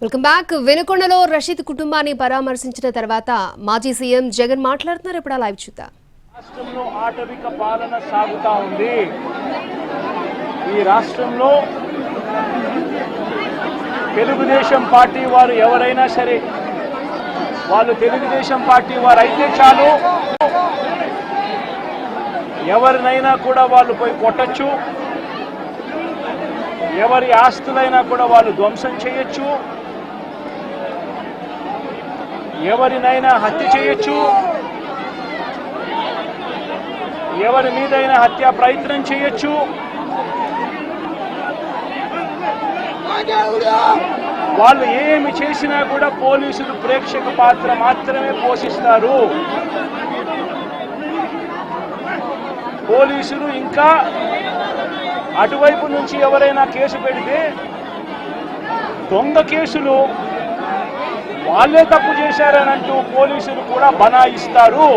Welcome back వెనుకొండలో Rashid కుటుంబాన్ని పరామర్శించిన తర్వాత మాజీ సీఎం జగన్ మాట్లాడుతున్నారు. ఇప్పుడు లైవ్ చూద్దాం. రాష్ట్రంలో ఆటవిక పాలన సాగుతా ఉంది. ఈ రాష్ట్రంలో తెలుగుదేశం పార్టీ వారు ఎవరైనా సరే వాళ్ళు తెలుగుదేశం పార్టీ వారు అయితే చాలు. ఎవరినైనా కూడా వాళ్ళు పోయి కొట్టచ్చు. ఎవరి ఆస్తులైనా కూడా వాళ్ళు ధ్వంసం చేయొచ్చు. ఎవరినైనా హత్య చేయొచ్చు. ఎవరి మీదైనా హత్యా ప్రయత్నం చేయొచ్చు. వాళ్ళు ఏమి చేసినా కూడా పోలీసులు ప్రేక్షక పాత్ర మాత్రమే పోషిస్తారు. పోలీసులు ఇంకా అటువైపు నుంచి ఎవరైనా కేసు పెడితే దొంగ కేసులు వాళ్ళే తప్పు చేశారని అంటూ పోలీసులు కూడా బనాయిస్తారు.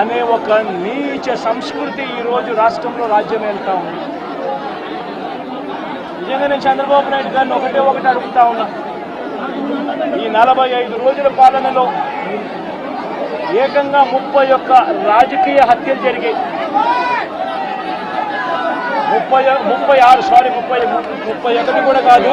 అనే ఒక నీచ సంస్కృతి ఈరోజు రాష్ట్రంలో రాజ్యం వెళ్తా ఉంది. నిజంగా నేను చంద్రబాబు నాయుడు గారిని ఒకటే ఒకటి అడుగుతా ఉన్నా. ఈ నలభై ఐదు రోజుల పాలనలో ఏకంగా ముప్పై ఒక్క రాజకీయ హత్యలు జరిగాయి. ముప్పై ముప్పై ఆరు సారీ ముప్పై ముప్పై ఒకటి కూడా కాదు.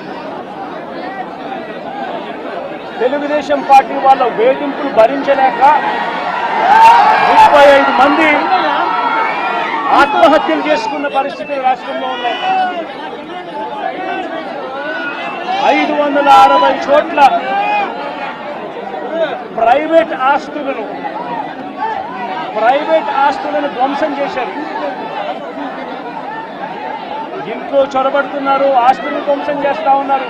తెలుగుదేశం పార్టీ వాళ్ళ వేధింపులు భరించలేక ముప్పై ఐదు మంది ఆత్మహత్యలు చేసుకున్న పరిస్థితులు రాష్ట్రంలో ఉన్నాయి. ఐదు వందల అరవై చోట్ల ప్రైవేట్ ఆస్తులను ప్రైవేట్ ఆస్తులను ధ్వంసం చేశారు. ఇంట్లో చొరబడుతున్నారు ఆస్తులను ధ్వంసం చేస్తా ఉన్నారు.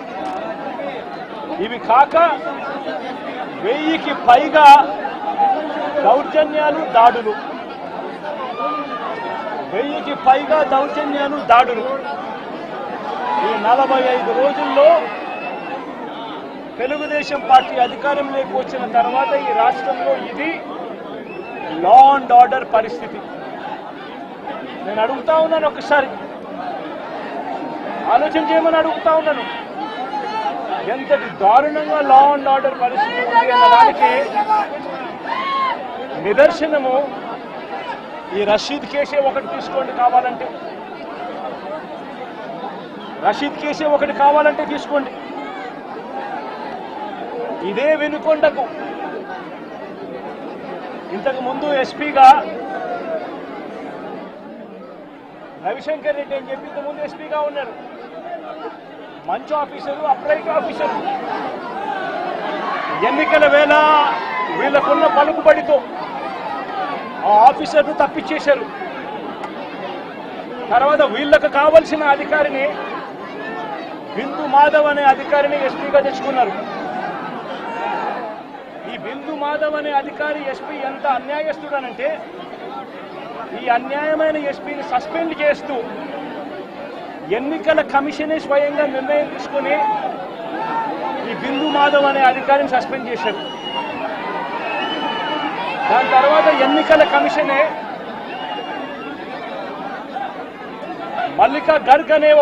ఇవి కాక వెయ్యికి పైగా దౌర్జన్యాలు దాడులు. వెయ్యికి పైగా దౌర్జన్యాలు దాడులు. ఈ నలభై ఐదు రోజుల్లో తెలుగుదేశం పార్టీ అధికారంలోకి వచ్చిన తర్వాత ఈ రాష్ట్రంలో ఇది లా అండ్ ఆర్డర్ పరిస్థితి. నేను అడుగుతా ఉన్నాను ఒకసారి. ఆలోచన చేయమని అడుగుతా ఉన్నాను. ఎంతటి దారుణంగా లా అండ్ ఆర్డర్ పరిస్థితి ఉంది అన్న దానికి నిదర్శనము ఈ రషీద్ కేసే ఒకటి తీసుకోండి కావాలంటే. రషీద్ కేసే ఒకటి కావాలంటే తీసుకోండి. ఇదే వెనుకొండకు. ఇంతకు ముందు ఎస్పీగా రవిశంకర్ రెడ్డి అని చెప్పి ఇంతకు ముందు ఎస్పీగా ఉన్నారు. మంచి ఆఫీసరు అప్రైట్ ఆఫీసరు. ఎన్నికల వేళ వీళ్ళకున్న పలుకుబడితో ఆ ఆఫీసర్ను తప్పించేశారు. తర్వాత వీళ్ళకు కావలసిన అధికారిని బిందు మాధవ్ అనే అధికారిని ఎస్పీగా తెచ్చుకున్నారు. ఈ బిందు మాధవ్ అనే అధికారి ఎస్పీ ఎంత అన్యాయస్తుడనంటే ఈ అన్యాయమైన ఎస్పీని సస్పెండ్ చేస్తూ ఎన్నికల కమిషనే స్వయంగా నిర్ణయం తీసుకొని ఈ బిందు మాధవ్ అనే అధికారిని సస్పెండ్ చేశారు. దాని తర్వాత ఎన్నికల కమిషనే మల్లికా గర్గ్ అనే